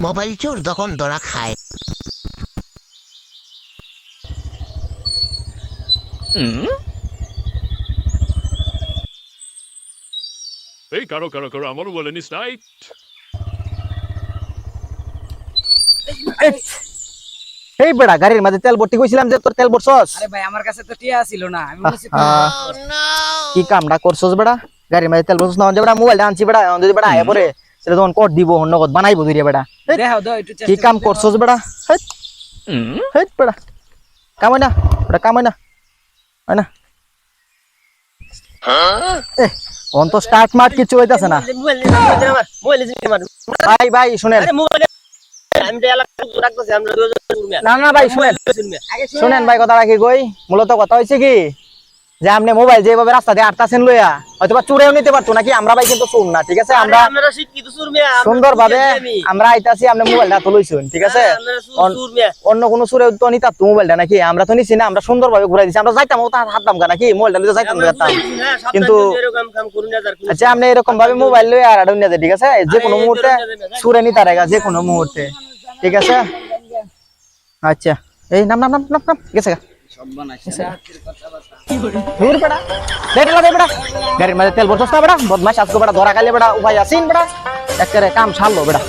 Mobile চোর তখন ধরা খায়। এই কারও কারও কারও আমারও বলে নিস নাই এই বেড়া গাড়ির মাঝে তেল ভর্তি কইছিলাম যে তোর তেল ভরছস। আরে ভাই আমার কাছে তো টিয়া ছিল না আমি বলেছি আহ, কি কামটা করছস বেড়া? গাড়ির মাঝে তেল ভরছস না যে বেড়া মোবাইলটা আনছি বেড়া যদি বেড়া আয়া পরে। সেটা তখন কর দিব বানাইবো দাও একটু কি কাম করছস বেড়া? হেৎ হেৎ কামাই না কামাই না হয় না অন তো স্টার্ট মার্ট কিছু হইতাছে না। ভাই ভাই শুনেন। না না ভাই শুনেন। শুনেন ভাই কথাটা কি কই? মূলত কথা হয়েছে কি? যে আপনি মোবাইল যেভাবে রাস্তা দিয়ে আটতাছেন লইয়া হয়তো বা চুরেও নিতে পারতো নাকি? আমরা ভাই কিন্তু চুর না ঠিক আছে? আমরা সুন্দর ভাবে আমরা আইতাছি আপনি মোবাইলটা তো লইছুন ঠিক আছে? অন্য কোনো চুরে তো নিতা তো মোবাইলটা নাকি? আমরা তো নিছি না আমরা সুন্দর ভাবে ঘুরাই দিছি। আমরা যাইতাম ও তার হাততাম গা নাকি? মোবাইলটা নিতে যাইতাম যাইতাম। কিন্তু আচ্ছা আপনি এরকম ভাবে মোবাইল লইয়া আর আড়ুন যায় ঠিক আছে? যে কোনো মুহূর্তে চুরে নিতে পারেগা যে কোনো মুহূর্তে ঠিক আছে? আচ্ছা এই নাম নাম নাম নাম নাম গেছে গা সব বানাইছে। দূর বেড়া। দেখলা দে বেড়া। গাড়ির মাঝে তেল ভরছস না বেড়া। বদমাশ আজকে বেড়া, ধরা খাইলে বেড়া, উপায় আসিন বেড়া। একেবারে কাম ছাড়লো বেড়া।